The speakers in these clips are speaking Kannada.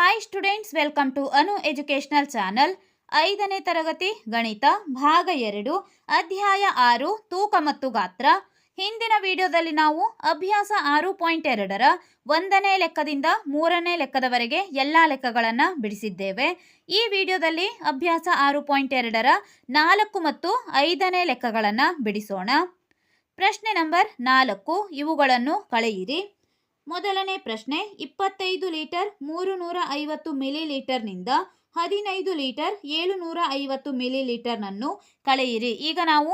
Hi students welcome to Anu educational channel ಐದನೇ ತರಗತಿ ಗಣಿತ, ಭಾಗ ಎರಡು, ಅಧ್ಯಾಯ ಆರು, ತೂಕ ಮತ್ತು ಗಾತ್ರ. ಹಿಂದಿನ ವಿಡಿಯೋದಲ್ಲಿ ನಾವು ಅಭ್ಯಾಸ ಆರು ಪಾಯಿಂಟ್ ಎರಡರ ಒಂದನೇ ಲೆಕ್ಕದಿಂದ ಮೂರನೇ ಲೆಕ್ಕದವರೆಗೆ ಎಲ್ಲ ಲೆಕ್ಕಗಳನ್ನು ಬಿಡಿಸಿದ್ದೇವೆ. ಈ ವಿಡಿಯೋದಲ್ಲಿ ಅಭ್ಯಾಸ ಆರು ಪಾಯಿಂಟ್ ಎರಡರ ನಾಲ್ಕು ಮತ್ತು ಐದನೇ ಲೆಕ್ಕಗಳನ್ನು ಬಿಡಿಸೋಣ. ಪ್ರಶ್ನೆ ನಂಬರ್ ನಾಲ್ಕು, ಇವುಗಳನ್ನು ಕಳೆಯಿರಿ. ಮೊದಲನೇ ಪ್ರಶ್ನೆ, ಇಪ್ಪತ್ತೈದು ಲೀಟರ್ ಮೂರು ನೂರ ಐವತ್ತು ಮಿಲಿ ಲೀಟರ್ನಿಂದ ಹದಿನೈದು ಲೀಟರ್ ಏಳು ನೂರ ಐವತ್ತು ಮಿಲಿ ಲೀಟರ್ನನ್ನು ಕಳೆಯಿರಿ. ಈಗ ನಾವು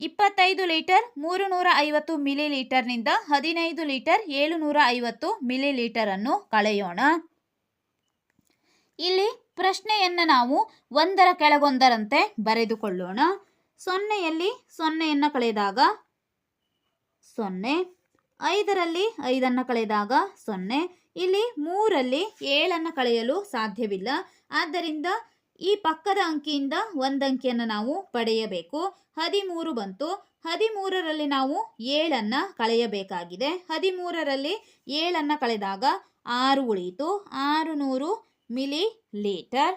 ಇಪ್ಪತ್ತೈದು ಲೀಟರ್ ಮೂರು ನೂರ ಐವತ್ತು ಮಿಲಿ ಲೀಟರ್ನಿಂದ ಹದಿನೈದು ಲೀಟರ್ ಏಳು ನೂರ ಐವತ್ತು ಮಿಲಿ ಲೀಟರನ್ನು ಕಳೆಯೋಣ. ಇಲ್ಲಿ ಪ್ರಶ್ನೆಯನ್ನು ನಾವು ಒಂದರ ಕೆಳಗೊಂದರಂತೆ ಬರೆದುಕೊಳ್ಳೋಣ. ಸೊನ್ನೆಯಲ್ಲಿ ಸೊನ್ನೆಯನ್ನು ಕಳೆದಾಗ ಸೊನ್ನೆ ಐದರಲ್ಲಿ ಐದನ್ನು ಕಳೆದಾಗ ಸೊನ್ನೆ, ಇಲ್ಲಿ ಮೂರಲ್ಲಿ ಏಳನ್ನು ಕಳೆಯಲು ಸಾಧ್ಯವಿಲ್ಲ. ಆದ್ದರಿಂದ ಈ ಪಕ್ಕದ ಅಂಕಿಯಿಂದ ಒಂದು ಅಂಕಿಯನ್ನು ನಾವು ಪಡೆಯಬೇಕು. ಹದಿಮೂರು ಬಂತು. ಹದಿಮೂರರಲ್ಲಿ ನಾವು ಏಳನ್ನು ಕಳೆಯಬೇಕಾಗಿದೆ. ಹದಿಮೂರರಲ್ಲಿ ಏಳನ್ನು ಕಳೆದಾಗ ಆರು ಉಳಿಯಿತು. ಆರು ನೂರು ಮಿಲಿ ಲೀಟರ್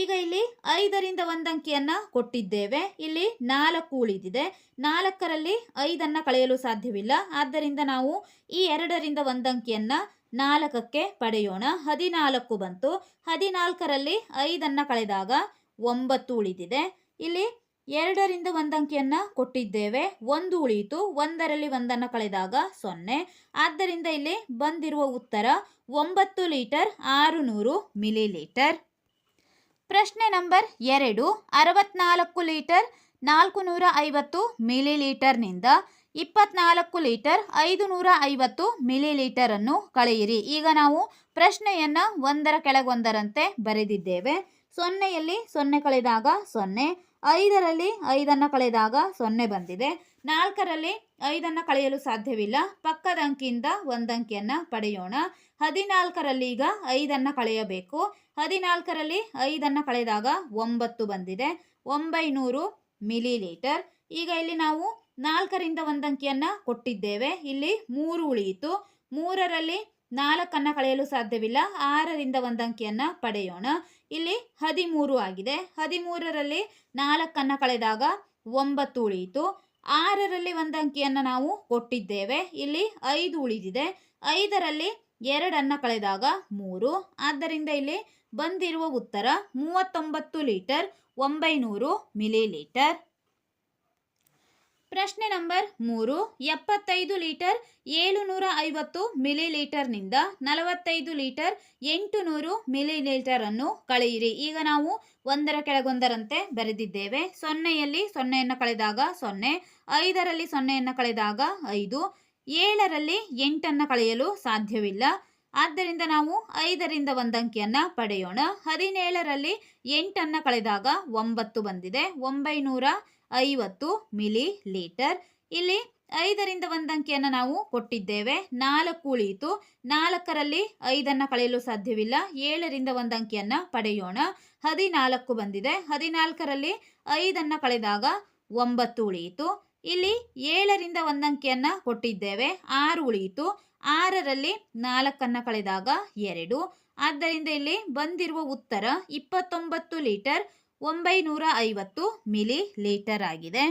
ಈಗ ಇಲ್ಲಿ ಐದರಿಂದ ಒಂದು ಅಂಕಿಯನ್ನು ಕೊಟ್ಟಿದ್ದೇವೆ. ಇಲ್ಲಿ ನಾಲ್ಕು ಉಳಿದಿದೆ. ನಾಲ್ಕರಲ್ಲಿ ಐದನ್ನು ಕಳೆಯಲು ಸಾಧ್ಯವಿಲ್ಲ. ಆದ್ದರಿಂದ ನಾವು ಈ ಎರಡರಿಂದ ಒಂದು ಅಂಕಿಯನ್ನು ನಾಲ್ಕಕ್ಕೆ ಪಡೆಯೋಣ. ಹದಿನಾಲ್ಕು ಬಂತು. ಹದಿನಾಲ್ಕರಲ್ಲಿ ಐದನ್ನು ಕಳೆದಾಗ ಒಂಬತ್ತು ಉಳಿದಿದೆ. ಇಲ್ಲಿ ಎರಡರಿಂದ ಒಂದು ಅಂಕಿಯನ್ನು ಕೊಟ್ಟಿದ್ದೇವೆ. ಒಂದು ಉಳಿಯಿತು. ಒಂದರಲ್ಲಿ ಒಂದನ್ನು ಕಳೆದಾಗ ಸೊನ್ನೆ. ಆದ್ದರಿಂದ ಇಲ್ಲಿ ಬಂದಿರುವ ಉತ್ತರ ಒಂಬತ್ತು ಲೀಟರ್ ಆರು ನೂರು ಮಿಲಿ ಲೀಟರ್ ಪ್ರಶ್ನೆ ನಂಬರ್ ಎರಡು, ಅರವತ್ನಾಲ್ಕು ಲೀಟರ್ ನಾಲ್ಕು ನೂರ ಐವತ್ತು ಮಿಲಿ ಲೀಟರ್ನಿಂದ ಇಪ್ಪತ್ನಾಲ್ಕು ಲೀಟರ್ ಐದು ನೂರ ಐವತ್ತು ಮಿಲಿ ಲೀಟರನ್ನು ಕಳೆಯಿರಿ. ಈಗ ನಾವು ಪ್ರಶ್ನೆಯನ್ನು ಒಂದರ ಕೆಳಗೊಂದರಂತೆ ಬರೆದಿದ್ದೇವೆ. ಸೊನ್ನೆಯಲ್ಲಿ ಸೊನ್ನೆ ಕಳೆದಾಗ ಸೊನ್ನೆ, ಐದರಲ್ಲಿ ಐದನ್ನು ಕಳೆದಾಗ ಸೊನ್ನೆ ಬಂದಿದೆ. ನಾಲ್ಕರಲ್ಲಿ ಐದನ್ನು ಕಳೆಯಲು ಸಾಧ್ಯವಿಲ್ಲ. ಪಕ್ಕದ ಅಂಕಿಯಿಂದ ಒಂದಂಕಿಯನ್ನು ಪಡೆಯೋಣ. ಹದಿನಾಲ್ಕರಲ್ಲಿ ಈಗ ಐದನ್ನು ಕಳೆಯಬೇಕು. ಹದಿನಾಲ್ಕರಲ್ಲಿ ಐದನ್ನು ಕಳೆದಾಗ ಒಂಬತ್ತು ಬಂದಿದೆ. ಒಂಬೈನೂರು ಮಿಲಿ ಲೀಟರ್ ಈಗ ಇಲ್ಲಿ ನಾವು ನಾಲ್ಕರಿಂದ ಒಂದು ಅಂಕಿಯನ್ನು ಕೊಟ್ಟಿದ್ದೇವೆ. ಇಲ್ಲಿ ಮೂರು ಉಳಿಯಿತು. ಮೂರರಲ್ಲಿ ನಾಲ್ಕನ್ನು ಕಳೆಯಲು ಸಾಧ್ಯವಿಲ್ಲ. ಆರರಿಂದ ಒಂದು ಅಂಕಿಯನ್ನು ಪಡೆಯೋಣ. ಇಲ್ಲಿ ಹದಿಮೂರು ಆಗಿದೆ. ಹದಿಮೂರರಲ್ಲಿ ನಾಲ್ಕನ್ನು ಕಳೆದಾಗ ಒಂಬತ್ತು ಉಳಿಯಿತು. ಆರರಲ್ಲಿ ಒಂದು ಅಂಕಿಯನ್ನು ನಾವು ಕೊಟ್ಟಿದ್ದೇವೆ. ಇಲ್ಲಿ ಐದು ಉಳಿದಿದೆ. ಐದರಲ್ಲಿ ಎರಡನ್ನು ಕಳೆದಾಗ ಮೂರು. ಆದ್ದರಿಂದ ಇಲ್ಲಿ ಬಂದಿರುವ ಉತ್ತರ ಮೂವತ್ತೊಂಬತ್ತು ಲೀಟರ್ ಒಂಬೈನೂರು ಮಿಲಿ ಲೀಟರ್ ಪ್ರಶ್ನೆ ನಂಬರ್ ಮೂರು, ಎಪ್ಪತ್ತೈದು ಲೀಟರ್ ಏಳು ನೂರ ಐವತ್ತು ಮಿಲಿ ಲೀಟರ್ನಿಂದ ನಲವತ್ತೈದು ಲೀಟರ್ ಎಂಟು ನೂರು ಮಿಲಿಲೀಟರನ್ನು ಕಳೆಯಿರಿ. ಈಗ ನಾವು ಒಂದರ ಕೆಳಗೊಂದರಂತೆ ಬರೆದಿದ್ದೇವೆ. ಸೊನ್ನೆಯಲ್ಲಿ ಸೊನ್ನೆಯನ್ನು ಕಳೆದಾಗ ಸೊನ್ನೆ, ಐದರಲ್ಲಿ ಸೊನ್ನೆಯನ್ನು ಕಳೆದಾಗ ಐದು, ಏಳರಲ್ಲಿ ಎಂಟನ್ನು ಕಳೆಯಲು ಸಾಧ್ಯವಿಲ್ಲ. ಆದ್ದರಿಂದ ನಾವು ಐದರಿಂದ ಒಂದು ಅಂಕಿಯನ್ನು ಪಡೆಯೋಣ. ಹದಿನೇಳರಲ್ಲಿ ಎಂಟನ್ನು ಕಳೆದಾಗ ಒಂಬತ್ತು ಬಂದಿದೆ. ಒಂಬೈನೂರ ಐವತ್ತು ಮಿಲಿ ಲೀಟರ್ ಇಲ್ಲಿ ಐದರಿಂದ ಒಂದು ಅಂಕಿಯನ್ನು ನಾವು ಕೊಟ್ಟಿದ್ದೇವೆ. ನಾಲ್ಕು ಉಳಿಯಿತು. ನಾಲ್ಕರಲ್ಲಿ ಐದನ್ನು ಕಳೆಯಲು ಸಾಧ್ಯವಿಲ್ಲ. ಏಳರಿಂದ ಒಂದು ಅಂಕಿಯನ್ನು ಪಡೆಯೋಣ. ಹದಿನಾಲ್ಕು ಬಂದಿದೆ. ಹದಿನಾಲ್ಕರಲ್ಲಿ ಐದನ್ನು ಕಳೆದಾಗ ಒಂಬತ್ತು ಉಳಿಯಿತು. ಇಲ್ಲಿ ಏಳರಿಂದ ಒಂದು ಅಂಕಿಯನ್ನು ಕೊಟ್ಟಿದ್ದೇವೆ. ಆರು ಉಳಿಯಿತು. ಆರರಲ್ಲಿ ನಾಲ್ಕನ್ನು ಕಳೆದಾಗ ಎರಡು. ಆದ್ದರಿಂದ ಇಲ್ಲಿ ಬಂದಿರುವ ಉತ್ತರ ಇಪ್ಪತ್ತೊಂಬತ್ತು ಲೀಟರ್ ಒಂಬೈನೂರ ಐವತ್ತು ಮಿಲಿ ಲೀಟರ್ ಆಗಿದೆ.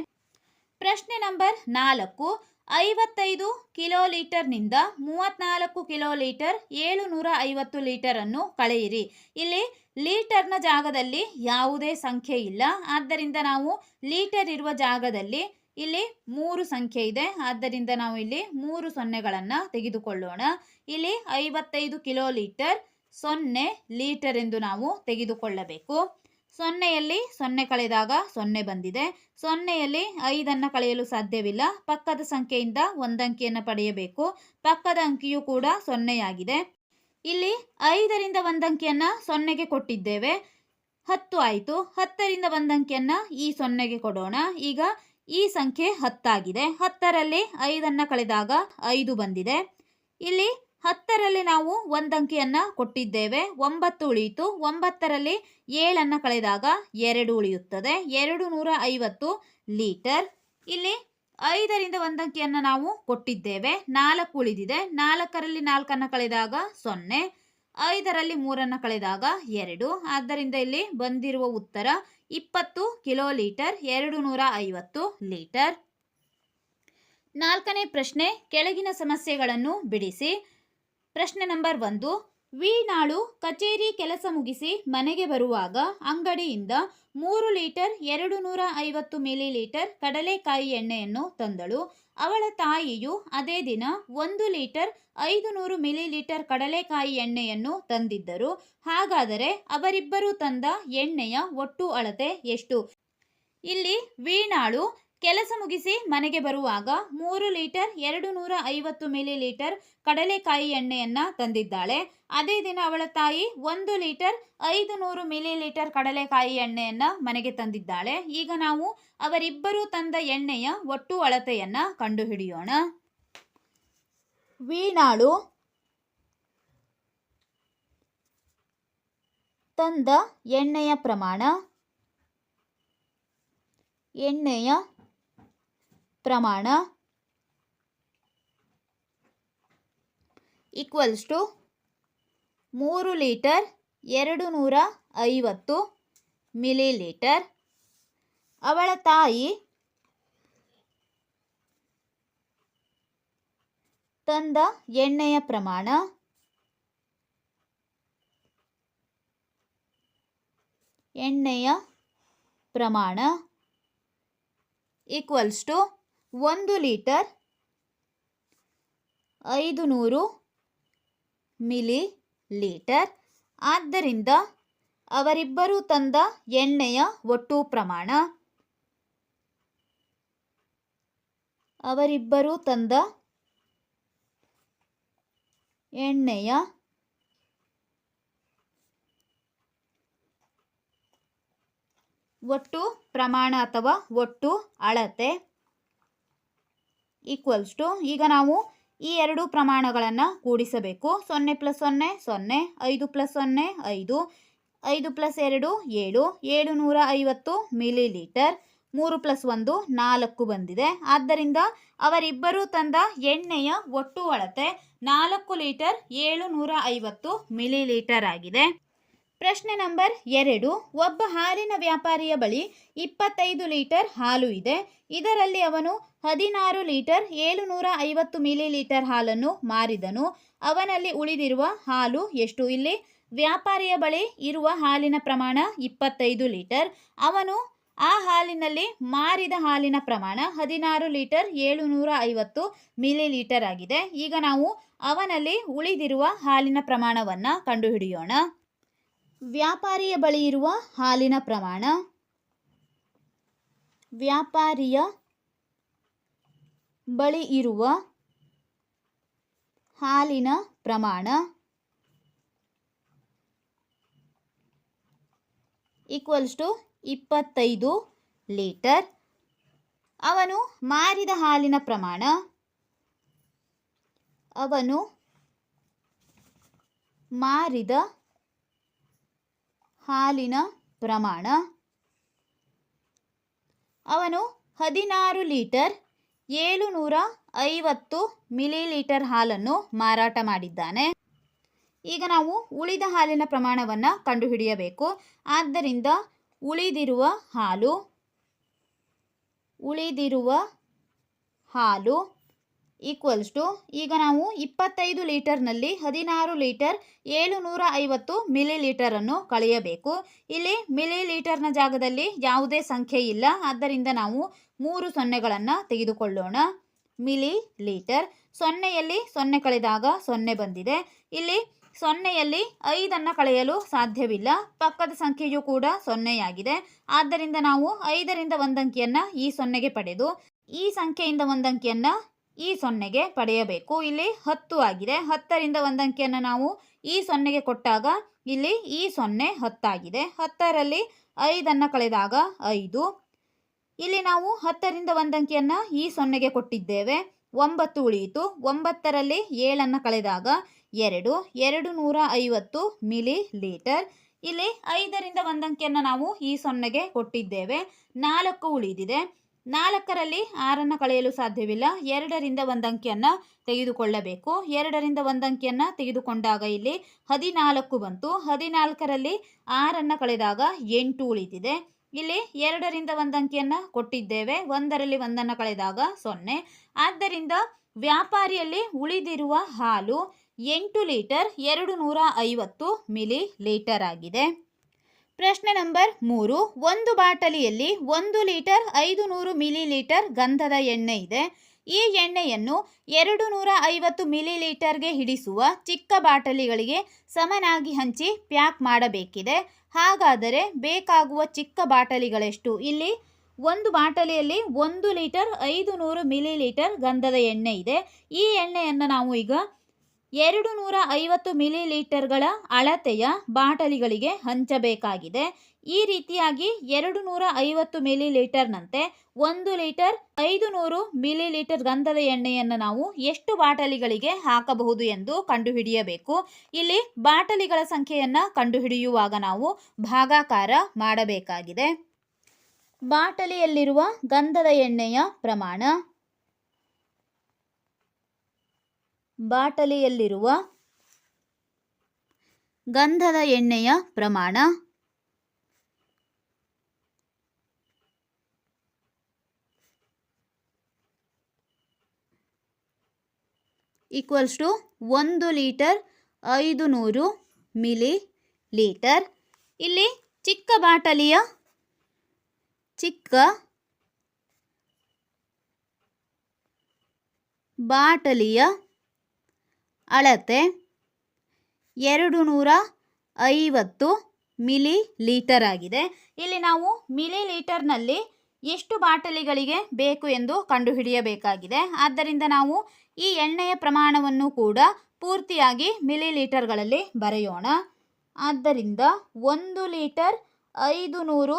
ಪ್ರಶ್ನೆ ನಂಬರ್ ನಾಲ್ಕು. ಐವತ್ತೈದು ಕಿಲೋ ಲೀಟರ್ನಿಂದ ಮೂವತ್ನಾಲ್ಕು ಕಿಲೋ ಲೀಟರ್ ಏಳು ನೂರ ಐವತ್ತು ಲೀಟರನ್ನು ಕಳೆಯಿರಿ. ಇಲ್ಲಿ ಲೀಟರ್ನ ಜಾಗದಲ್ಲಿ ಯಾವುದೇ ಸಂಖ್ಯೆ ಇಲ್ಲ. ಆದ್ದರಿಂದ ನಾವು ಲೀಟರ್ ಇರುವ ಜಾಗದಲ್ಲಿ ಇಲ್ಲಿ ಮೂರು ಸಂಖ್ಯೆ ಇದೆ. ಆದ್ದರಿಂದ ನಾವು ಇಲ್ಲಿ ಮೂರು ಸೊನ್ನೆಗಳನ್ನು ತೆಗೆದುಕೊಳ್ಳೋಣ. ಇಲ್ಲಿ ಐವತ್ತೈದು ಕಿಲೋ ಲೀಟರ್ ಸೊನ್ನೆ ಲೀಟರ್ ಎಂದು ನಾವು ತೆಗೆದುಕೊಳ್ಳಬೇಕು. ಸೊನ್ನೆಯಲ್ಲಿ ಸೊನ್ನೆ ಕಳೆದಾಗ ಸೊನ್ನೆ ಬಂದಿದೆ. ಸೊನ್ನೆಯಲ್ಲಿ ಐದನ್ನು ಕಳೆಯಲು ಸಾಧ್ಯವಿಲ್ಲ. ಪಕ್ಕದ ಸಂಖ್ಯೆಯಿಂದ ಒಂದಂಕಿಯನ್ನು ಪಡೆಯಬೇಕು. ಪಕ್ಕದ ಅಂಕಿಯು ಕೂಡ ಸೊನ್ನೆಯಾಗಿದೆ. ಇಲ್ಲಿ ಐದರಿಂದ ಒಂದಂಕಿಯನ್ನು ಸೊನ್ನೆಗೆ ಕೊಟ್ಟಿದ್ದೇವೆ. ಹತ್ತು ಆಯಿತು. ಹತ್ತರಿಂದ ಒಂದಂಕಿಯನ್ನು ಈ ಸೊನ್ನೆಗೆ ಕೊಡೋಣ. ಈಗ ಈ ಸಂಖ್ಯೆ ಹತ್ತಾಗಿದೆ. ಹತ್ತರಲ್ಲಿ ಐದನ್ನು ಕಳೆದಾಗ ಐದು ಬಂದಿದೆ. ಇಲ್ಲಿ ಹತ್ತರಲ್ಲಿ ನಾವು ಒಂದು ಕೊಟ್ಟಿದ್ದೇವೆ. ಒಂಬತ್ತು ಉಳಿಯಿತು. ಒಂಬತ್ತರಲ್ಲಿ ಏಳನ್ನು ಕಳೆದಾಗ ಎರಡು ಉಳಿಯುತ್ತದೆ. ಎರಡು ನೂರ ಐವತ್ತು ಲೀಟರ್. ಇಲ್ಲಿ ಐದರಿಂದ ಒಂದು ಅಂಕಿಯನ್ನು ನಾವು ಕೊಟ್ಟಿದ್ದೇವೆ. ನಾಲ್ಕು ಉಳಿದಿದೆ. ನಾಲ್ಕರಲ್ಲಿ ನಾಲ್ಕನ್ನು ಕಳೆದಾಗ ಸೊನ್ನೆ. ಐದರಲ್ಲಿ ಮೂರನ್ನು ಕಳೆದಾಗ ಎರಡು. ಆದ್ದರಿಂದ ಇಲ್ಲಿ ಬಂದಿರುವ ಉತ್ತರ ಇಪ್ಪತ್ತು ಕಿಲೋ ಲೀಟರ್ ಎರಡು ನೂರ ಐವತ್ತು ಲೀಟರ್. ನಾಲ್ಕನೇ ಪ್ರಶ್ನೆ, ಕೆಳಗಿನ ಸಮಸ್ಯೆಗಳನ್ನು ಬಿಡಿಸಿ. ಪ್ರಶ್ನೆ ನಂಬರ್ ಒಂದು ವೀಣಾಳು ಕಚೇರಿ ಕೆಲಸ ಮುಗಿಸಿ ಮನೆಗೆ ಬರುವಾಗ ಅಂಗಡಿಯಿಂದ ಮೂರು ಲೀಟರ್ ಎರಡು ನೂರ ಐವತ್ತು ಮಿಲಿ ಲೀಟರ್ ಕಡಲೆಕಾಯಿ ಎಣ್ಣೆಯನ್ನು ತಂದಳು. ಅವಳ ತಾಯಿಯು ಅದೇ ದಿನ ಒಂದು ಲೀಟರ್ ಐದು ನೂರು ಮಿಲಿ ಲೀಟರ್ ಕಡಲೆಕಾಯಿ ಎಣ್ಣೆಯನ್ನು ತಂದಿದ್ದರು. ಹಾಗಾದರೆ ಅವರಿಬ್ಬರು ತಂದ ಎಣ್ಣೆಯ ಒಟ್ಟು ಅಳತೆ ಎಷ್ಟು? ಇಲ್ಲಿ ವೀಣಾಳು ಕೆಲಸ ಮುಗಿಸಿ ಮನೆಗೆ ಬರುವಾಗ ಮೂರು ಲೀಟರ್ ಎರಡು ನೂರ ಐವತ್ತು ಮಿಲಿ ಲೀಟರ್ ಕಡಲೆಕಾಯಿ ಎಣ್ಣೆಯನ್ನ ತಂದಿದ್ದಾಳೆ. ಅದೇ ದಿನ ಅವಳ ತಾಯಿ ಒಂದು ಲೀಟರ್ ಐದು ನೂರು ಮಿಲಿ ಲೀಟರ್ ಕಡಲೆಕಾಯಿ ಎಣ್ಣೆಯನ್ನ ಮನೆಗೆ ತಂದಿದ್ದಾಳೆ. ಈಗ ನಾವು ಅವರಿಬ್ಬರು ತಂದ ಎಣ್ಣೆಯ ಒಟ್ಟು ಅಳತೆಯನ್ನ ಕಂಡುಹಿಡಿಯೋಣ. ವೀಣಾಳು ತಂದ ಎಣ್ಣೆಯ ಪ್ರಮಾಣ ಎಣ್ಣೆಯ ಪ್ರಮಾಣ ಈಕ್ವಲ್ಸ್ ಟು ಮೂರು ಲೀಟರ್ ಎರಡು ನೂರ ಐವತ್ತು ಮಿಲಿ ಲೀಟರ್ ಅವಳ ತಾಯಿ ತಂದ ಎಣ್ಣೆಯ ಪ್ರಮಾಣ ಎಣ್ಣೆಯ ಪ್ರಮಾಣ ಈಕ್ವಲ್ಸ್ ಟು ಒಂದು ಲೀಟರ್ ಐದು ನೂರು ಮಿಲಿ ಲೀಟರ್. ಆದ್ದರಿಂದ ಅವರಿಬ್ಬರು ತಂದ ಎಣ್ಣೆಯ ಒಟ್ಟು ಪ್ರಮಾಣ. ಅವರಿಬ್ಬರು ತಂದ ಎಣ್ಣೆಯ ಒಟ್ಟು ಪ್ರಮಾಣ ಅಥವಾ ಒಟ್ಟು ಅಳತೆ. ಈಕ್ವಲ್ಸ್ ಟು ಈಗ ನಾವು ಈ ಎರಡು ಪ್ರಮಾಣಗಳನ್ನು ಕೂಡಿಸಬೇಕು. ಸೊನ್ನೆ ಪ್ಲಸ್ ಸೊನ್ನೆ ಸೊನ್ನೆ, ಐದು ಪ್ಲಸ್ ಸೊನ್ನೆ, ಐದು ಐದು ಪ್ಲಸ್ ಎರಡು, ಏಳು ಏಳು ನೂರ ಐವತ್ತು ಮಿಲಿ ಲೀಟರ್ ಮೂರು ಪ್ಲಸ್ ಒಂದು, ನಾಲ್ಕು ಬಂದಿದೆ. ಆದ್ದರಿಂದ ಅವರಿಬ್ಬರು ತಂದ ಎಣ್ಣೆಯ ಒಟ್ಟು ಅಳತೆ ನಾಲ್ಕು ಲೀಟರ್ ಏಳು ನೂರ ಐವತ್ತು ಮಿಲಿ ಲೀಟರ್ ಆಗಿದೆ. ಪ್ರಶ್ನೆ ನಂಬರ್ ಎರಡು, ಒಬ್ಬ ಹಾಲಿನ ವ್ಯಾಪಾರಿಯ ಬಳಿ ಇಪ್ಪತ್ತೈದು ಲೀಟರ್ ಹಾಲು ಇದೆ. ಇದರಲ್ಲಿ ಅವನು ಹದಿನಾರು ಲೀಟರ್ ಏಳು ನೂರ ಐವತ್ತು ಮಿಲಿ ಲೀಟರ್ ಹಾಲನ್ನು ಮಾರಿದನು. ಅವನಲ್ಲಿ ಉಳಿದಿರುವ ಹಾಲು ಎಷ್ಟು? ಇಲ್ಲಿ ವ್ಯಾಪಾರಿಯ ಬಳಿ ಇರುವ ಹಾಲಿನ ಪ್ರಮಾಣ ಇಪ್ಪತ್ತೈದು ಲೀಟರ್. ಅವನು ಆ ಹಾಲಿನಲ್ಲಿ ಮಾರಿದ ಹಾಲಿನ ಪ್ರಮಾಣ ಹದಿನಾರು ಲೀಟರ್ ಏಳು ನೂರ ಐವತ್ತು ಮಿಲಿ ಲೀಟರ್ ಆಗಿದೆ. ಈಗ ನಾವು ಅವನಲ್ಲಿ ಉಳಿದಿರುವ ಹಾಲಿನ ಪ್ರಮಾಣವನ್ನು ಕಂಡುಹಿಡಿಯೋಣ. ವ್ಯಾಪಾರಿಯ ಬಳಿ ಇರುವ ಹಾಲಿನ ಪ್ರಮಾಣ. ವ್ಯಾಪಾರಿಯ ಬಳಿ ಇರುವ ಹಾಲಿನ ಪ್ರಮಾಣ ಈಕ್ವಲ್ಸ್ ಟು ಇಪ್ಪತ್ತೈದು ಲೀಟರ್. ಅವನು ಮಾರಿದ ಹಾಲಿನ ಪ್ರಮಾಣ. ಅವನು ಮಾರಿದ ಹಾಲಿನ ಪ್ರಮಾಣ. ಅವನು ಹದಿನಾರು ಲೀಟರ್ ಏಳು ನೂರ ಐವತ್ತು ಮಿಲಿ ಲೀಟರ್ ಹಾಲನ್ನು ಮಾರಾಟ ಮಾಡಿದ್ದಾನೆ. ಈಗ ನಾವು ಉಳಿದ ಹಾಲಿನ ಪ್ರಮಾಣವನ್ನು ಕಂಡುಹಿಡಿಯಬೇಕು. ಆದ್ದರಿಂದ ಉಳಿದಿರುವ ಹಾಲು ಉಳಿದಿರುವ ಹಾಲು ಈಕ್ವಲ್ಸ್ ಟು, ಈಗ ನಾವು ಇಪ್ಪತ್ತೈದು ಲೀಟರ್ನಲ್ಲಿ ಹದಿನಾರು ಲೀಟರ್ ಏಳು ನೂರ ಐವತ್ತು ಮಿಲಿ ಲೀಟರನ್ನು ಕಳೆಯಬೇಕು. ಇಲ್ಲಿ ಮಿಲಿ ಲೀಟರ್ನ ಜಾಗದಲ್ಲಿ ಯಾವುದೇ ಸಂಖ್ಯೆ ಇಲ್ಲ. ಆದ್ದರಿಂದ ನಾವು ಮೂರು ಸೊನ್ನೆಗಳನ್ನು ತೆಗೆದುಕೊಳ್ಳೋಣ. ಮಿಲಿ ಲೀಟರ್ ಸೊನ್ನೆಯಲ್ಲಿ ಸೊನ್ನೆ ಕಳೆದಾಗ ಸೊನ್ನೆ ಬಂದಿದೆ. ಇಲ್ಲಿ ಸೊನ್ನೆಯಲ್ಲಿ ಐದನ್ನು ಕಳೆಯಲು ಸಾಧ್ಯವಿಲ್ಲ. ಪಕ್ಕದ ಸಂಖ್ಯೆಯು ಕೂಡ ಸೊನ್ನೆಯಾಗಿದೆ. ಆದ್ದರಿಂದ ನಾವು ಐದರಿಂದ ಒಂದಂಕಿಯನ್ನು ಈ ಸೊನ್ನೆಗೆ ಪಡೆದು, ಈ ಸಂಖ್ಯೆಯಿಂದ ಒಂದಂಕಿಯನ್ನು ಈ ಸೊನ್ನೆಗೆ ಪಡೆಯಬೇಕು. ಇಲ್ಲಿ ಹತ್ತು ಆಗಿದೆ. ಹತ್ತರಿಂದ ಒಂದಂಕಿಯನ್ನು ನಾವು ಈ ಸೊನ್ನೆಗೆ ಕೊಟ್ಟಾಗ ಇಲ್ಲಿ ಈ ಸೊನ್ನೆ ಹತ್ತಾಗಿದೆ. ಹತ್ತರಲ್ಲಿ ಐದನ್ನು ಕಳೆದಾಗ ಐದು. ಇಲ್ಲಿ ನಾವು ಹತ್ತರಿಂದ ಒಂದಂಕಿಯನ್ನು ಈ ಸೊನ್ನೆಗೆ ಕೊಟ್ಟಿದ್ದೇವೆ. ಒಂಬತ್ತು ಉಳಿಯಿತು. ಒಂಬತ್ತರಲ್ಲಿ ಏಳನ್ನು ಕಳೆದಾಗ ಎರಡು. ಎರಡು ನೂರ ಐವತ್ತು ಮಿಲಿ ಲೀಟರ್ ಇಲ್ಲಿ ಐದರಿಂದ ಒಂದಂಕಿಯನ್ನು ನಾವು ಈ ಸೊನ್ನೆಗೆ ಕೊಟ್ಟಿದ್ದೇವೆ. ನಾಲ್ಕು ಉಳಿದಿದೆ. ನಾಲ್ಕರಲ್ಲಿ ಆರನ್ನು ಕಳೆಯಲು ಸಾಧ್ಯವಿಲ್ಲ. ಎರಡರಿಂದ ಒಂದು ಅಂಕಿಯನ್ನು ತೆಗೆದುಕೊಳ್ಳಬೇಕು. ಎರಡರಿಂದ ಒಂದು ಅಂಕಿಯನ್ನು ತೆಗೆದುಕೊಂಡಾಗ ಇಲ್ಲಿ ಹದಿನಾಲ್ಕು ಬಂತು. ಹದಿನಾಲ್ಕರಲ್ಲಿ ಆರನ್ನು ಕಳೆದಾಗ ಎಂಟು ಉಳಿದಿದೆ ಇಲ್ಲಿ ಎರಡರಿಂದ ಒಂದು ಅಂಕಿಯನ್ನು ಕೊಟ್ಟಿದ್ದೇವೆ. ಒಂದರಲ್ಲಿ ಒಂದನ್ನು ಕಳೆದಾಗ ಸೊನ್ನೆ. ಆದ್ದರಿಂದ ವ್ಯಾಪಾರಿಯಲ್ಲಿ ಉಳಿದಿರುವ ಹಾಲು ಎಂಟು ಲೀಟರ್ ಎರಡು ನೂರ ಐವತ್ತು ಮಿಲಿ ಲೀಟರ್ ಆಗಿದೆ. ಪ್ರಶ್ನೆ ನಂಬರ್ ಮೂರು. ಒಂದು ಬಾಟಲಿಯಲ್ಲಿ ಒಂದು ಲೀಟರ್ ಐದು ನೂರು ಮಿಲಿ ಲೀಟರ್ ಗಂಧದ ಎಣ್ಣೆ ಇದೆ. ಈ ಎಣ್ಣೆಯನ್ನು ಎರಡು ನೂರ ಐವತ್ತು ಮಿಲಿ ಲೀಟರ್ಗೆ ಹಿಡಿಸುವ ಚಿಕ್ಕ ಬಾಟಲಿಗಳಿಗೆ ಸಮನಾಗಿ ಹಂಚಿ ಪ್ಯಾಕ್ ಮಾಡಬೇಕಿದೆ. ಹಾಗಾದರೆ ಬೇಕಾಗುವ ಚಿಕ್ಕ ಬಾಟಲಿಗಳೆಷ್ಟು? ಇಲ್ಲಿ ಒಂದು ಬಾಟಲಿಯಲ್ಲಿ ಒಂದು ಲೀಟರ್ ಐದು ನೂರು ಮಿಲಿ ಲೀಟರ್ ಗಂಧದ ಎಣ್ಣೆ ಇದೆ. ಈ ಎಣ್ಣೆಯನ್ನು ನಾವು ಈಗ ಎರಡು ನೂರ ಐವತ್ತು ಮಿಲಿ ಲೀಟರ್ಗಳ ಅಳತೆಯ ಬಾಟಲಿಗಳಿಗೆ ಹಂಚಬೇಕಾಗಿದೆ. ಈ ರೀತಿಯಾಗಿ ಎರಡು ನೂರ ಐವತ್ತು ಮಿಲಿ ಲೀಟರ್ನಂತೆ ಒಂದು ಲೀಟರ್ ಐದು ನೂರು ಮಿಲಿ ಲೀಟರ್ ಗಂಧದ ಎಣ್ಣೆಯನ್ನು ನಾವು ಎಷ್ಟು ಬಾಟಲಿಗಳಿಗೆ ಹಾಕಬಹುದು ಎಂದು ಕಂಡುಹಿಡಿಯಬೇಕು. ಇಲ್ಲಿ ಬಾಟಲಿಗಳ ಸಂಖ್ಯೆಯನ್ನು ಕಂಡುಹಿಡಿಯುವಾಗ ನಾವು ಭಾಗಾಕಾರ ಮಾಡಬೇಕಾಗಿದೆ. ಬಾಟಲಿಯಲ್ಲಿರುವ ಗಂಧದ ಎಣ್ಣೆಯ ಪ್ರಮಾಣ ಬಾಟಲಿಯಲ್ಲಿರುವ ಗಂಧದ ಎಣ್ಣೆಯ ಪ್ರಮಾಣ. ಈಕ್ವಲ್ಸ್ ಟು ಒಂದು ಲೀಟರ್ ಐದು ನೂರು ಮಿಲಿ ಲೀಟರ್. ಇಲ್ಲಿ ಚಿಕ್ಕ ಬಾಟಲಿಯ ಚಿಕ್ಕ ಬಾಟಲಿಯ ಅಳತೆ ಎರಡು ನೂರ ಐವತ್ತು ಮಿಲಿ ಲೀಟರ್ ಆಗಿದೆ. ಇಲ್ಲಿ ನಾವು ಮಿಲಿ ಲೀಟರ್ನಲ್ಲಿ ಎಷ್ಟು ಬಾಟಲಿಗಳಿಗೆ ಬೇಕು ಎಂದು ಕಂಡುಹಿಡಿಯಬೇಕಾಗಿದೆ. ಆದ್ದರಿಂದ ನಾವು ಈ ಎಣ್ಣೆಯ ಪ್ರಮಾಣವನ್ನು ಕೂಡ ಪೂರ್ತಿಯಾಗಿ ಮಿಲಿ ಲೀಟರ್ಗಳಲ್ಲಿ ಬರೆಯೋಣ. ಆದ್ದರಿಂದ ಒಂದು ಲೀಟರ್ ಐದು ನೂರು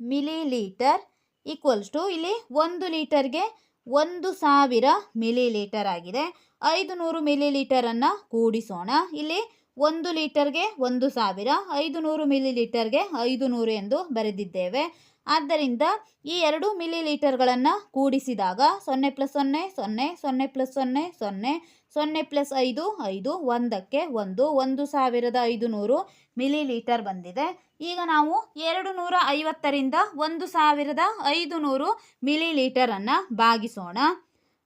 ಮಿಲಿ ಲೀಟರ್ ಈಕ್ವಲ್ಸ್ ಟು ಇಲ್ಲಿ ಒಂದು ಲೀಟರ್ಗೆ ಒಂದು ಸಾವಿರ ಮಿಲಿ ಲೀಟರ್ ಆಗಿದೆ. ಐದು ನೂರು ಮಿಲಿ ಲೀಟರನ್ನು ಕೂಡಿಸೋಣ. ಇಲ್ಲಿ ಒಂದು ಲೀಟರ್ಗೆ ಒಂದು ಸಾವಿರ ಐದು ನೂರು ಮಿಲಿ ಲೀಟರ್ಗೆ ಐದು ನೂರು ಎಂದು ಬರೆದಿದ್ದೇವೆ. ಆದ್ದರಿಂದ ಈ ಎರಡು ಮಿಲಿ ಲೀಟರ್ಗಳನ್ನು ಕೂಡಿಸಿದಾಗ ಸೊನ್ನೆ ಪ್ಲಸ್ ಸೊನ್ನೆ ಸೊನ್ನೆ ಸೊನ್ನೆ ಪ್ಲಸ್ ಸೊನ್ನೆ ಸೊನ್ನೆ ಸೊನ್ನೆ ಪ್ಲಸ್ ಐದು ಐದು, ಒಂದಕ್ಕೆ ಒಂದು ಒಂದು ಸಾವಿರದ ಐದು ನೂರು ಮಿಲಿ ಲೀಟರ್ ಬಂದಿದೆ. ಈಗ ನಾವು ಎರಡು ನೂರ ಐವತ್ತರಿಂದ ಒಂದು ಸಾವಿರದ ಐದು ನೂರು ಮಿಲಿ ಲೀಟರನ್ನು ಭಾಗಿಸೋಣ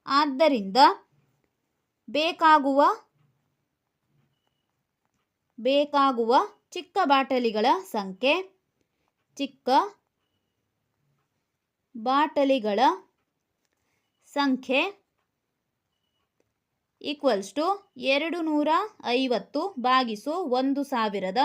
ಆದ್ದರಿಂದ ಬೇಕಾಗುವ ಬೇಕಾಗುವ ಚಿಕ್ಕ ಬಾಟಲಿಗಳ ಸಂಖ್ಯೆ, ಚಿಕ್ಕ ಬಾಟಲಿಗಳ ಸಂಖ್ಯೆ ಈಕ್ವಲ್ಸ್ ಟು ಎರಡು ನೂರ ಐವತ್ತು ಬಾಗಿಸು ಒಂದು ಸಾವಿರದ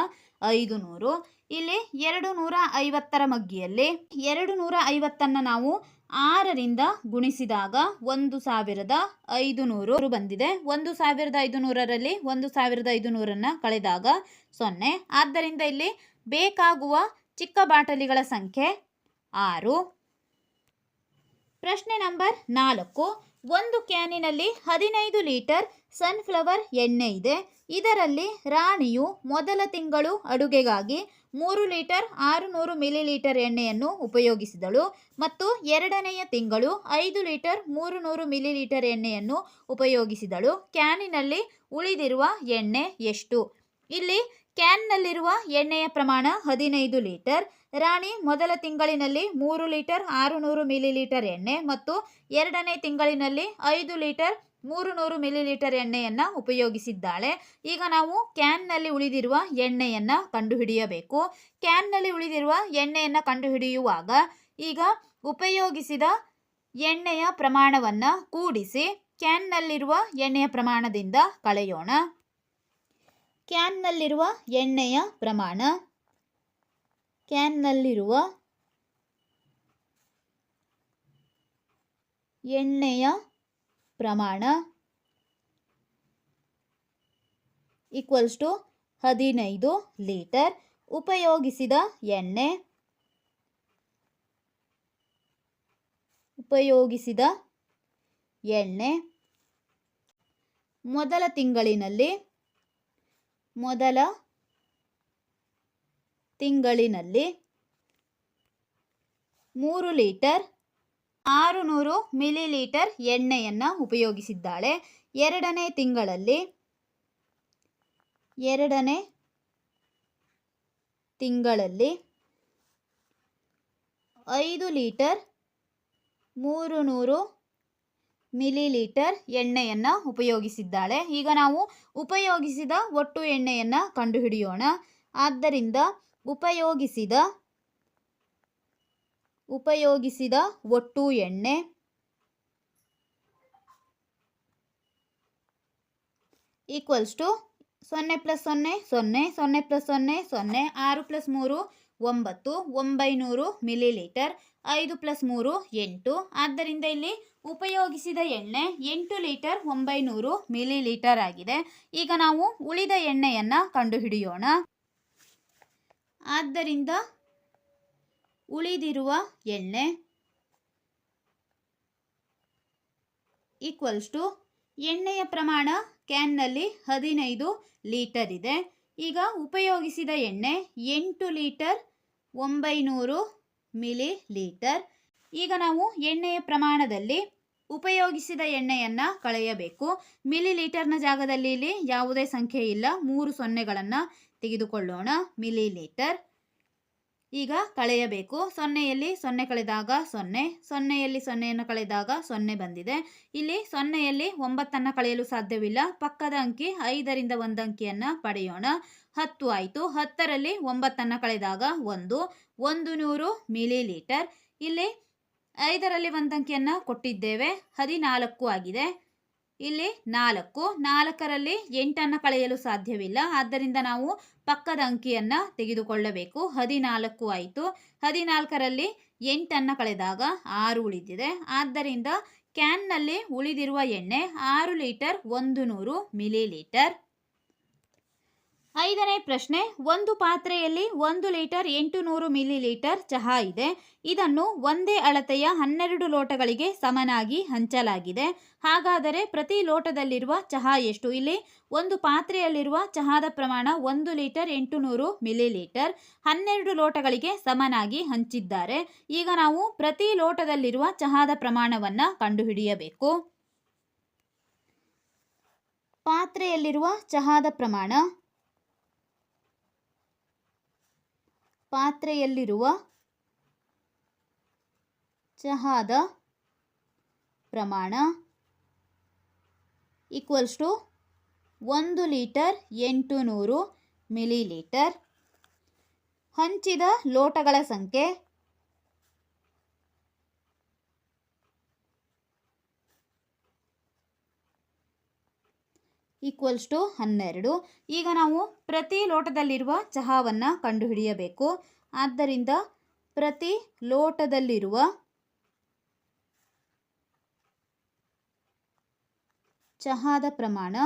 ಐದು ನೂರು ಇಲ್ಲಿ ಎರಡು ನೂರ ಐವತ್ತರ ಮಗ್ಗಿಯಲ್ಲಿ ಎರಡು ನೂರ ಐವತ್ತನ್ನು ನಾವು ಆರರಿಂದ ಗುಣಿಸಿದಾಗ ಒಂದು ಸಾವಿರದ ಐದು ನೂರು ಬಂದಿದೆ. ಒಂದು ಸಾವಿರದ ಐದು ನೂರರಲ್ಲಿ ಒಂದು ಸಾವಿರದ ಐದು ನೂರನ್ನು ಕಳೆದಾಗ ಸೊನ್ನೆ. ಆದ್ದರಿಂದ ಇಲ್ಲಿ ಬೇಕಾಗುವ ಚಿಕ್ಕ ಬಾಟಲಿಗಳ ಸಂಖ್ಯೆ ಆರು. ಪ್ರಶ್ನೆ ನಂಬರ್ ನಾಲ್ಕು. ಒಂದು ಕ್ಯಾನಿನಲ್ಲಿ ಹದಿನೈದು ಲೀಟರ್ ಸನ್ಫ್ಲವರ್ ಎಣ್ಣೆ ಇದೆ. ಇದರಲ್ಲಿ ರಾಣಿಯು ಮೊದಲ ತಿಂಗಳು ಅಡುಗೆಗಾಗಿ ಮೂರು ಲೀಟರ್ ಆರುನೂರು ಮಿಲಿ ಲೀಟರ್ ಎಣ್ಣೆಯನ್ನು ಉಪಯೋಗಿಸಿದಳು ಮತ್ತು ಎರಡನೆಯ ತಿಂಗಳು ಐದು ಲೀಟರ್ ಮೂರು ನೂರು ಮಿಲಿ ಲೀಟರ್ ಎಣ್ಣೆಯನ್ನು ಉಪಯೋಗಿಸಿದಳು. ಕ್ಯಾನಿನಲ್ಲಿ ಉಳಿದಿರುವ ಎಣ್ಣೆ ಎಷ್ಟು? ಇಲ್ಲಿ ಕ್ಯಾನ್ನಲ್ಲಿರುವ ಎಣ್ಣೆಯ ಪ್ರಮಾಣ ಹದಿನೈದು ಲೀಟರ್, ರಾಣಿ ಮೊದಲ ತಿಂಗಳಿನಲ್ಲಿ ಮೂರು ಲೀಟರ್ ಆರುನೂರು ಮಿಲಿ ಲೀಟರ್ ಎಣ್ಣೆ ಮತ್ತು ಎರಡನೇ ತಿಂಗಳಿನಲ್ಲಿ ಐದು ಲೀಟರ್ ಮೂರು ನೂರು ಮಿಲಿ ಲೀಟರ್ ಎಣ್ಣೆಯನ್ನು ಉಪಯೋಗಿಸಿದ್ದಾಳೆ. ಈಗ ನಾವು ಕ್ಯಾನ್ನಲ್ಲಿ ಉಳಿದಿರುವ ಎಣ್ಣೆಯನ್ನು ಕಂಡುಹಿಡಿಯಬೇಕು. ಕ್ಯಾನ್ನಲ್ಲಿ ಉಳಿದಿರುವ ಎಣ್ಣೆಯನ್ನು ಕಂಡುಹಿಡಿಯುವಾಗ ಈಗ ಉಪಯೋಗಿಸಿದ ಎಣ್ಣೆಯ ಪ್ರಮಾಣವನ್ನು ಕೂಡಿಸಿ ಕ್ಯಾನ್ನಲ್ಲಿರುವ ಎಣ್ಣೆಯ ಪ್ರಮಾಣದಿಂದ ಕಳೆಯೋಣ. ಕ್ಯಾನ್ನಲ್ಲಿರುವ ಎಣ್ಣೆಯ ಪ್ರಮಾಣ. ಕ್ಯಾನ್ನಲ್ಲಿರುವ ಎಣ್ಣೆಯ ಪ್ರಮಾಣ ಈಕ್ವಲ್ಸ್ ಟು ಹದಿನೈದು ಲೀಟರ್ ಉಪಯೋಗಿಸಿದ ಎಣ್ಣೆ ಉಪಯೋಗಿಸಿದ ಎಣ್ಣೆ ಮೊದಲ ತಿಂಗಳಿನಲ್ಲಿ ಮೊದಲ ತಿಂಗಳಿನಲ್ಲಿ ಮೂರು ಲೀಟರ್ ಆರು ನೂರು ಮಿಲಿಲೀಟರ್ ಎಣ್ಣೆಯನ್ನು ಉಪಯೋಗಿಸಿದ್ದಾಳೆ. ಎರಡನೇ ತಿಂಗಳಲ್ಲಿ ಎರಡನೇ ತಿಂಗಳಲ್ಲಿ ಐದು ಲೀಟರ್ ಮೂರು ನೂರು ಮಿಲಿಲೀಟರ್ ಎಣ್ಣೆಯನ್ನು ಉಪಯೋಗಿಸಿದ್ದಾಳೆ. ಈಗ ನಾವು ಉಪಯೋಗಿಸಿದ ಒಟ್ಟು ಎಣ್ಣೆಯನ್ನು ಕಂಡುಹಿಡಿಯೋಣ. ಆದ್ದರಿಂದ ಉಪಯೋಗಿಸಿದ ಉಪಯೋಗಿಸಿದ ಒಟ್ಟು ಎಣ್ಣೆ. ಈಕ್ವಲ್ಸ್ ಟು ಸೊನ್ನೆ ಪ್ಲಸ್ ಸೊನ್ನೆ ಸೊನ್ನೆ ಸೊನ್ನೆ ಪ್ಲಸ್ ಸೊನ್ನೆ ಸೊನ್ನೆ, ಆರು ಪ್ಲಸ್ ಮೂರು ಒಂಬತ್ತು, ಒಂಬೈನೂರು ಮಿಲಿಲೀಟರ್, ಐದು ಪ್ಲಸ್ ಮೂರು ಎಂಟು. ಆದ್ದರಿಂದ ಇಲ್ಲಿ ಉಪಯೋಗಿಸಿದ ಎಣ್ಣೆ ಎಂಟು ಲೀಟರ್ ಒಂಬೈನೂರು ಮಿಲಿಲೀಟರ್ ಆಗಿದೆ. ಈಗ ನಾವು ಉಳಿದ ಎಣ್ಣೆಯನ್ನು ಕಂಡುಹಿಡಿಯೋಣ. ಆದ್ದರಿಂದ ಉಳಿದಿರುವ ಎಣ್ಣೆ ಈಕ್ವಲ್ಸ್ ಟು ಎಣ್ಣೆಯ ಪ್ರಮಾಣ ಕ್ಯಾನ್ನಲ್ಲಿ ಹದಿನೈದು ಲೀಟರ್ ಇದೆ. ಈಗ ಉಪಯೋಗಿಸಿದ ಎಣ್ಣೆ ಎಂಟು ಲೀಟರ್ ಒಂಬೈನೂರು ಮಿಲಿ ಲೀಟರ್ ಈಗ ನಾವು ಎಣ್ಣೆಯ ಪ್ರಮಾಣದಲ್ಲಿ ಉಪಯೋಗಿಸಿದ ಎಣ್ಣೆಯನ್ನು ಕಳೆಯಬೇಕು. ಮಿಲಿ ಲೀಟರ್ನ ಜಾಗದಲ್ಲಿ ಇಲ್ಲಿ ಯಾವುದೇ ಸಂಖ್ಯೆ ಇಲ್ಲ. ಮೂರು ಸೊನ್ನೆಗಳನ್ನು ತೆಗೆದುಕೊಳ್ಳೋಣ. ಮಿಲಿ ಲೀಟರ್ ಈಗ ಕಳೆಯಬೇಕು. ಸೊನ್ನೆಯಲ್ಲಿ ಸೊನ್ನೆ ಕಳೆದಾಗ ಸೊನ್ನೆ, ಸೊನ್ನೆಯಲ್ಲಿ ಸೊನ್ನೆಯನ್ನು ಕಳೆದಾಗ ಸೊನ್ನೆ ಬಂದಿದೆ. ಇಲ್ಲಿ ಸೊನ್ನೆಯಲ್ಲಿ ಒಂಬತ್ತನ್ನು ಕಳೆಯಲು ಸಾಧ್ಯವಿಲ್ಲ. ಪಕ್ಕದ ಅಂಕಿ ಐದರಿಂದ ಒಂದು ಅಂಕಿಯನ್ನು ಪಡೆಯೋಣ. ಹತ್ತು ಆಯಿತು. ಹತ್ತರಲ್ಲಿ ಒಂಬತ್ತನ್ನು ಕಳೆದಾಗ ಒಂದು ಒಂದು ನೂರು ಮಿಲಿ ಲೀಟರ್ ಇಲ್ಲಿ ಐದರಲ್ಲಿ ಒಂದು ಅಂಕಿಯನ್ನು ಕೊಟ್ಟಿದ್ದೇವೆ. ಹದಿನಾಲ್ಕು ಆಗಿದೆ. ಇಲ್ಲಿ ನಾಲ್ಕು, ನಾಲ್ಕರಲ್ಲಿ ಎಂಟನ್ನು ಕಳೆಯಲು ಸಾಧ್ಯವಿಲ್ಲ. ಆದ್ದರಿಂದ ನಾವು ಪಕ್ಕದ ಅಂಕಿಯನ್ನು ತೆಗೆದುಕೊಳ್ಳಬೇಕು. ಹದಿನಾಲ್ಕು ಆಯಿತು. ಹದಿನಾಲ್ಕರಲ್ಲಿ ಎಂಟನ್ನು ಕಳೆದಾಗ ಆರು ಉಳಿದಿದೆ. ಆದ್ದರಿಂದ ಕ್ಯಾನ್ನಲ್ಲಿ ಉಳಿದಿರುವ ಎಣ್ಣೆ ಆರು ಲೀಟರ್ ಒಂದು ನೂರು ಮಿಲಿ ಲೀಟರ್ ಐದನೇ ಪ್ರಶ್ನೆ, ಒಂದು ಪಾತ್ರೆಯಲ್ಲಿ ಒಂದು ಲೀಟರ್ ಎಂಟು ನೂರು ಮಿಲಿ ಲೀಟರ್ ಚಹಾ ಇದೆ. ಇದನ್ನು ಒಂದೇ ಅಳತೆಯ ಹನ್ನೆರಡು ಲೋಟಗಳಿಗೆ ಸಮನಾಗಿ ಹಂಚಲಾಗಿದೆ. ಹಾಗಾದರೆ ಪ್ರತಿ ಲೋಟದಲ್ಲಿರುವ ಚಹಾ ಎಷ್ಟು? ಇಲ್ಲಿ ಒಂದು ಪಾತ್ರೆಯಲ್ಲಿರುವ ಚಹಾದ ಪ್ರಮಾಣ ಒಂದು ಲೀಟರ್ ಎಂಟು ನೂರು ಮಿಲಿ ಲೀಟರ್ ಹನ್ನೆರಡು ಲೋಟಗಳಿಗೆ ಸಮನಾಗಿ ಹಂಚಿದ್ದಾರೆ. ಈಗ ನಾವು ಪ್ರತಿ ಲೋಟದಲ್ಲಿರುವ ಚಹಾದ ಪ್ರಮಾಣವನ್ನು ಕಂಡುಹಿಡಿಯಬೇಕು. ಪಾತ್ರೆಯಲ್ಲಿರುವ ಚಹಾದ ಪ್ರಮಾಣ ಪಾತ್ರೆಯಲ್ಲಿರುವ ಚಹಾದ ಪ್ರಮಾಣ ಈಕ್ವಲ್ಸ್ ಟು ಒಂದು ಲೀಟರ್ ಎಂಟು ನೂರು ಮಿಲಿಲೀಟರ್ ಹಂಚಿದ ಲೋಟಗಳ ಸಂಖ್ಯೆ ಈಕ್ವಲ್ಸ್ ಟು ಹನ್ನೆರಡು. ಈಗ ನಾವು ಪ್ರತಿ ಲೋಟದಲ್ಲಿರುವ ಚಹಾವನ್ನು ಕಂಡುಹಿಡಿಯಬೇಕು. ಆದ್ದರಿಂದ ಪ್ರತಿ ಲೋಟದಲ್ಲಿರುವ ಚಹಾದ ಪ್ರಮಾಣ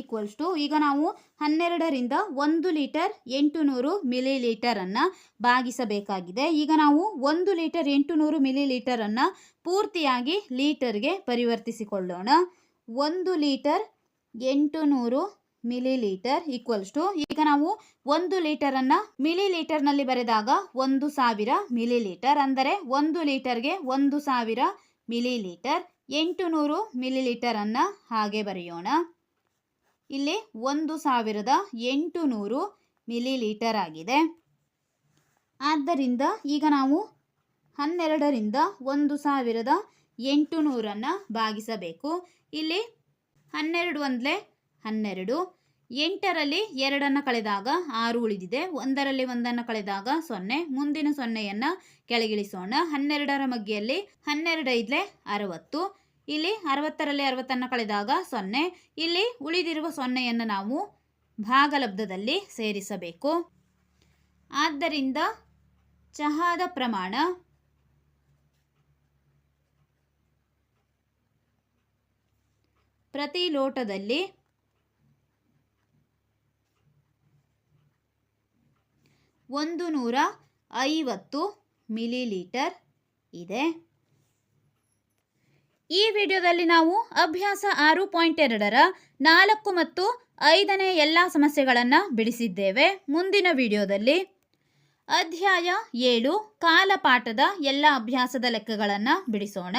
ಈಕ್ವಲ್ಸ್ ಟು ಈಗ ನಾವು ಹನ್ನೆರಡರಿಂದ ಒಂದು ಲೀಟರ್ ಎಂಟು ನೂರು ಮಿಲಿ ಲೀಟರನ್ನು ಭಾಗಿಸಬೇಕಾಗಿದೆ. ಈಗ ನಾವು ಒಂದು ಲೀಟರ್ ಎಂಟು ನೂರು ಮಿಲಿ ಲೀಟರನ್ನು ಪೂರ್ತಿಯಾಗಿ ಲೀಟರ್ಗೆ ಪರಿವರ್ತಿಸಿಕೊಳ್ಳೋಣ. ಒಂದು ಲೀಟರ್ ಎಂಟು ನೂರು ಮಿಲಿ ಲೀಟರ್ ಈಕ್ವಲ್ಸ್ ಟು ಈಗ ನಾವು ಒಂದು ಲೀಟರನ್ನು ಮಿಲಿ ಲೀಟರ್ನಲ್ಲಿ ಬರೆದಾಗ ಒಂದು ಸಾವಿರ ಮಿಲಿ ಲೀಟರ್ ಅಂದರೆ ಒಂದು ಲೀಟರ್ಗೆ ಒಂದು ಸಾವಿರ ಮಿಲಿ ಲೀಟರ್ ಎಂಟು ನೂರು ಮಿಲಿ ಲೀಟರನ್ನು ಹಾಗೆ ಬರೆಯೋಣ. ಇಲ್ಲಿ ಒಂದು ಸಾವಿರದ ಎಂಟು ನೂರು ಮಿಲಿ ಲೀಟರ್ ಆಗಿದೆ. ಆದ್ದರಿಂದ ಈಗ ನಾವು ಹನ್ನೆರಡರಿಂದ ಒಂದು ಸಾವಿರದ ಎಂಟು ನೂರನ್ನು ಭಾಗಿಸಬೇಕು. ಇಲ್ಲಿ ಹನ್ನೆರಡು ಒಂದಲೇ ಹನ್ನೆರಡು, ಎಂಟರಲ್ಲಿ ಎರಡನ್ನು ಕಳೆದಾಗ ಆರು ಉಳಿದಿದೆ. ಒಂದರಲ್ಲಿ ಒಂದನ್ನು ಕಳೆದಾಗ ಸೊನ್ನೆ, ಮುಂದಿನ ಸೊನ್ನೆಯನ್ನು ಕೆಳಗಿಳಿಸೋಣ. ಹನ್ನೆರಡರ ಮಗ್ಗಿಯಲ್ಲಿ ಹನ್ನೆರಡು ಐದಲೇ ಅರವತ್ತು ಇಲ್ಲಿ ಅರವತ್ತರಲ್ಲಿ ಅರವತ್ತನ್ನು ಕಳೆದಾಗ ಸೊನ್ನೆ. ಇಲ್ಲಿ ಉಳಿದಿರುವ ಸೊನ್ನೆಯನ್ನು ನಾವು ಭಾಗಲಬ್ಧದಲ್ಲಿ ಸೇರಿಸಬೇಕು. ಆದ್ದರಿಂದ ಚಹಾದ ಪ್ರಮಾಣ ಪ್ರತಿ ಲೋಟದಲ್ಲಿ ಒಂದು ನೂರ ಐವತ್ತು ಮಿಲಿಲೀಟರ್ ಇದೆ. ಈ ವಿಡಿಯೋದಲ್ಲಿ ನಾವು ಅಭ್ಯಾಸ ಆರು ಪಾಯಿಂಟ್ ಎರಡರ ನಾಲ್ಕು ಮತ್ತು ಐದನೇ ಎಲ್ಲ ಸಮಸ್ಯೆಗಳನ್ನು ಬಿಡಿಸಿದ್ದೇವೆ. ಮುಂದಿನ ವಿಡಿಯೋದಲ್ಲಿ ಅಧ್ಯಾಯ ಏಳು, ಕಾಲಪಾಠದ ಎಲ್ಲ ಅಭ್ಯಾಸದ ಲೆಕ್ಕಗಳನ್ನು ಬಿಡಿಸೋಣ.